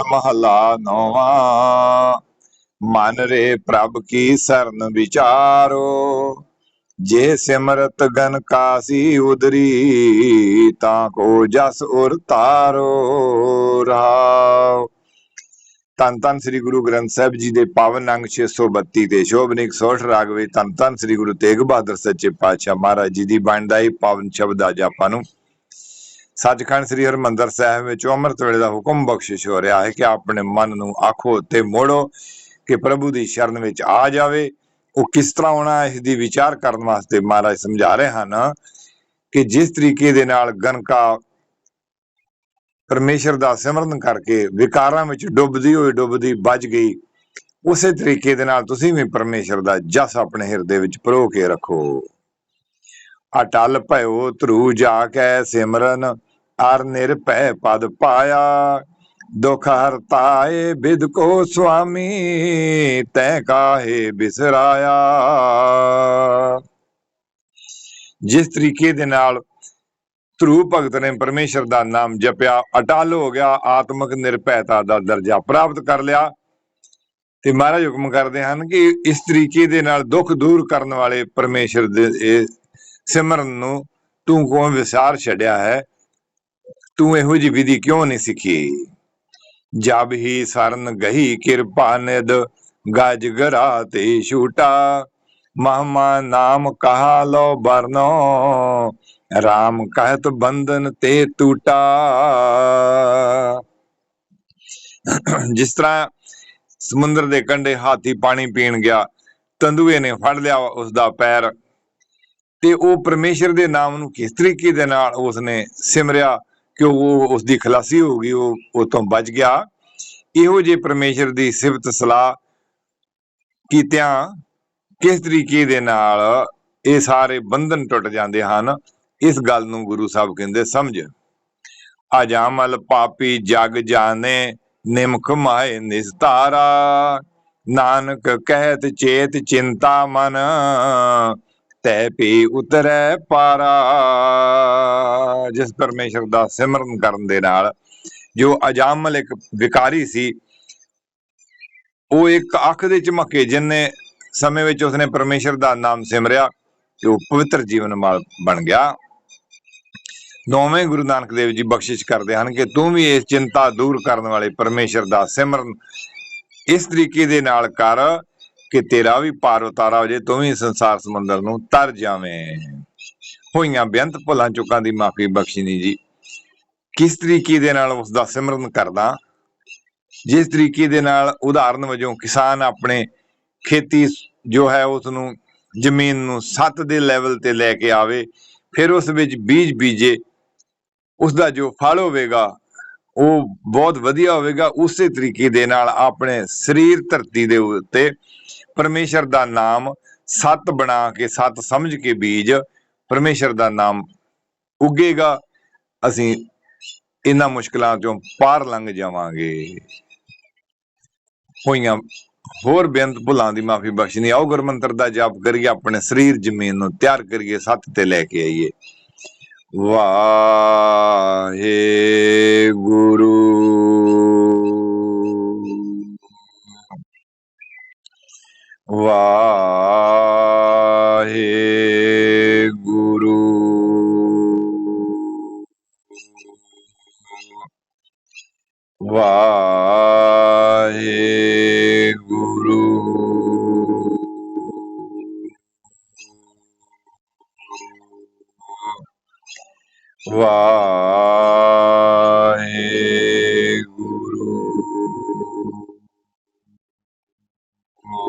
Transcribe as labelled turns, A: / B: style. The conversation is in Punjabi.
A: ਮਹਲਾ ਨੌਵਾਂ। ਮਨ ਰੇ ਪ੍ਰਭ ਕੀ ਸਰਨ ਵਿਚਾਰੋ, ਜੇ ਸਿਮਰਤ ਗਨ ਕਾਸੀ ਉਦਰੀ, ਤਾਂ ਕੋ ਜਸ ਉਰ ਤਾਰੋ ਰਹਾਉ ਤਨ ਤਨ ਸ੍ਰੀ ਗੁਰੂ ਗ੍ਰੰਥ ਸਾਹਿਬ ਜੀ ਦੇ ਪਾਵਨ ਅੰਗ 632 ਤੇ ਸ਼ੋਭਨਿਕ ਸੋਠ ਰਾਗ ਵਿੱਚ ਤਨ ਤਨ ਸ੍ਰੀ ਗੁਰੂ ਤੇਗ ਬਹਾਦਰ ਸੱਚੇ ਪਾਤਸ਼ਾਹ ਮਹਾਰਾਜ ਜੀ ਦੀ ਬਾਣੀ ਦਾ ਇਹ ਪਾਵਨ ਸ਼ਬਦ ਅੱਜ ਆਪਾਂ ਨੂੰ ਸੱਚਖੰਡ ਸ੍ਰੀ ਹਰਮੰਦਰ ਸਾਹਿਬ ਵਿੱਚ ਅੰਮ੍ਰਿਤ ਵੇਲੇ ਦਾ ਹੁਕਮ ਬਖਸ਼ਿਸ਼ ਹੋ ਰਿਹਾ ਹੈ ਕਿ ਆਪਣੇ ਮਨ ਨੂੰ ਆਖੋ ਤੇ ਮੋੜੋ ਕਿ ਪ੍ਰਭੂ ਦੀ ਸ਼ਰਨ ਵਿੱਚ ਆ ਜਾਵੇ। ਉਹ ਕਿਸ ਤਰ੍ਹਾਂ ਹੋਣਾ ਇਸ ਦੀ ਵਿਚਾਰ ਕਰਨ ਵਾਸਤੇ ਮਹਾਰਾਜ ਸਮਝਾ ਰਹੇ ਹਨ ਕਿ ਜਿਸ ਤਰੀਕੇ ਦੇ ਨਾਲ ਗਨਕਾ ਪਰਮੇਸ਼ਰ ਦਾ ਸਿਮਰਨ ਕਰਕੇ ਵਿਕਾਰਾਂ ਵਿੱਚ ਡੁੱਬਦੀ ਹੋਈ ਡੁੱਬਦੀ ਬਚ ਗਈ, ਉਸੇ ਤਰੀਕੇ ਦੇ ਨਾਲ ਤੁਸੀਂ ਵੀ ਪਰਮੇਸ਼ਰ ਦਾ ਜਸ ਆਪਣੇ ਹਿਰਦੇ ਵਿੱਚ ਪਰੋ ਕੇ ਰੱਖੋ। ਅਟਲ ਭਇਓ, ਧਰੂ ਜਾ ਕੇ ਸਿਮਰਨ ਹਰ ਨਿਰਭੈ ਪਦ ਪਾਇਆ, ਦੁਖ ਹਰਤਾਏ ਬਿਦ ਕੋ ਸੁਆਮੀ, ਤੈ ਕਾਹੇ ਬਿਸਰਾਇਆ। ਜਿਸ ਤਰੀਕੇ ਦੇ ਨਾਲ ਧਰੂ ਭਗਤ ਨੇ ਪਰਮੇਸ਼ਰ ਦਾ ਨਾਮ ਜਪਿਆ, ਅਟਲ ਹੋ ਗਿਆ, ਆਤਮਿਕ ਨਿਰਭੈਤਾ ਦਾ ਦਰਜਾ ਪ੍ਰਾਪਤ ਕਰ ਲਿਆ। ਤੇ ਮਹਾਰਾਜ ਹੁਕਮ ਕਰਦੇ ਹਨ ਕਿ ਇਸ ਤਰੀਕੇ ਦੇ ਨਾਲ ਦੁੱਖ ਦੂਰ ਕਰਨ ਵਾਲੇ ਪਰਮੇਸ਼ਰ ਦੇ ਸਿਮਰਨ ਨੂੰ ਤੂੰ ਕਿਉਂ ਵਿਸਾਰ ਛੱਡਿਆ ਹੈ? ਤੂੰ ਇਹੋ ਜਿਹੀ ਵਿਧੀ ਕਿਉਂ ਨਹੀਂ ਸਿੱਖੀ? ਜਬ ਹੀ ਸਰਨ ਗਹੀ ਕਿਰਪਾ ਨਿਦ ਗਜ ਗਰਾ ਤੇ ਛੂਟਾ। ਮਹਮਾ ਨਾਮ ਕਹਾ ਲੋ ਬਰਨੋ RAM ਕਹਿਤ ਬੰਧਨ ਤੇ ਟੂਟਾ ਜਿਸ ਤਰ੍ਹਾਂ ਸਮੁੰਦਰ ਦੇ ਕੰਢੇ ਹਾਥੀ ਪਾਣੀ ਪੀਣ ਗਿਆ, ਤੰਦੂਏ ਨੇ ਫੜ ਲਿਆ ਉਸ ਦਾ ਪੈਰ। ਤੇ ਉਹ ਪਰਮੇਸ਼ਰ ਦੇ ਨਾਮ ਨੂੰ ਕਿਸ ਤਰੀਕੇ ਦੇ ਨਾਲ ਉਸਨੇ ਸਿਮਰਿਆ ਕਿ ਉਹ ਉਸ ਦੀ ਖਲਾਸੀ ਹੋ ਗਈ, ਉਹ ਉਤੋਂ ਬਚ ਗਿਆ। ਇਹੋ ਜੇ ਪਰਮੇਸ਼ਰ ਦੀ ਸਿਫਤ ਸਲਾਹ ਕੀਤਿਆਂ ਕਿਸ ਤਰੀਕੇ ਦੇ ਨਾਲ ਇਹ ਸਾਰੇ ਬੰਧਨ ਟੁੱਟ ਜਾਂਦੇ ਹਨ, ਇਸ ਗੱਲ ਨੂੰ ਗੁਰੂ ਸਾਹਿਬ ਕਹਿੰਦੇ, ਸਮਝ। ਅਜਾਮਲ ਪਾਪੀ ਜਗ ਜਾਣੇ, ਨਿਮਖ ਮਾਏ ਨਿਸਤਾਰਾ। ਨਾਨਕ ਕਹਿਤ ਚੇਤ ਚਿੰਤਾ ਮਨ, ਤੈ ਪੀ ਉਤਰੈ ਪਾਰਾ। ਜਿਸ ਪਰਮੇਸ਼ਰ ਦਾ ਸਿਮਰਨ ਕਰਨ ਦੇ ਨਾਲ ਜੋ ਅਜਾਮਲ ਇੱਕ ਵਿਕਾਰੀ ਸੀ, ਉਹ ਇੱਕ ਅੱਖ ਦੇ ਝਮਕੇ ਜਿੰਨੇ ਸਮੇਂ ਵਿੱਚ ਉਸਨੇ ਪਰਮੇਸ਼ਰ ਦਾ ਨਾਮ ਸਿਮਰਿਆ, ਤੇ ਉਹ ਪਵਿੱਤਰ ਜੀਵਨ ਮਾਲ ਬਣ ਗਿਆ। ਨੌਵੇਂ ਗੁਰੂ ਨਾਨਕ ਦੇਵ ਜੀ ਬਖਸ਼ਿਸ਼ ਕਰਦੇ ਹਨ ਕਿ ਤੂੰ ਵੀ ਇਸ ਚਿੰਤਾ ਦੂਰ ਕਰਨ ਵਾਲੇ ਪਰਮੇਸ਼ਰ ਦਾ ਸਿਮਰਨ ਇਸ ਤਰੀਕੇ ਦੇ ਨਾਲ ਕਰ ਕਿ ਤੇਰਾ ਵੀ ਪਾਰ ਉਤਾਰਾ ਹੋ ਜੇ ਤੂੰ ਵੀ ਸੰਸਾਰ ਸਮੁੰਦਰ ਨੂੰ ਤਰ ਜਾਵੇਂ। ਹੋਈਆਂ ਬੇਅੰਤ ਭੁੱਲਾਂ ਚੁੱਕਾਂ ਦੀ ਮਾਫੀ ਬਖਸ਼ਿਣੀ ਜੀ। ਕਿਸ ਤਰੀਕੇ ਦੇ ਨਾਲ ਉਸ ਦਾ ਸਿਮਰਨ ਕਰਦਾ? ਜਿਸ ਤਰੀਕੇ ਦੇ ਨਾਲ ਉਦਾਹਰਨ ਵਜੋਂ ਕਿਸਾਨ ਆਪਣੇ ਖੇਤੀ ਜੋ ਹੈ ਉਸ ਨੂੰ ਜ਼ਮੀਨ ਨੂੰ ਸੱਤ ਦੇ ਲੈਵਲ ਤੇ ਲੈ ਕੇ ਆਵੇ, ਫਿਰ ਉਸ ਵਿੱਚ ਬੀਜ ਬੀਜੇ ਉਸ ਦਾ ਜੋ ਫਲ ਹੋਵੇਗਾ, ਉਹ ਬਹੁਤ ਵਧੀਆ ਹੋਵੇਗਾ। ਉਸੇ ਤਰੀਕੇ ਦੇ ਨਾਲ ਆਪਣੇ ਸਰੀਰ ਧਰਤੀ ਦੇ ਉੱਤੇ ਪਰਮੇਸ਼ਰ ਦਾ ਨਾਮ ਸੱਤ ਬਣਾ ਕੇ, ਸੱਤ ਸਮਝ ਕੇ ਬੀਜ ਪਰਮੇਸ਼ਰ ਦਾ ਨਾਮ ਉੱਗੇਗਾ। ਅਸੀਂ ਇਹਨਾਂ ਮੁਸ਼ਕਲਾਂ ਚੋਂ ਪਾਰ ਲੰਘ ਜਾਵਾਂਗੇ। ਹੋਈਆਂ ਹੋਰ ਬੇਅੰਤ ਭੁੱਲਾਂ ਦੀ ਮਾਫੀ ਬਖਸ਼ਣੀ। ਆਓ ਗੁਰਮੰਤਰ ਦਾ ਜਾਪ ਕਰੀਏ, ਆਪਣੇ ਸਰੀਰ ਜ਼ਮੀਨ ਨੂੰ ਤਿਆਰ ਕਰੀਏ, ਸੱਤ ਤੇ ਲੈ ਕੇ ਆਈਏ। ਵਾਹਿਗੁਰੂ। ਵਾਹ ਵਾਹਿਗੁਰੂ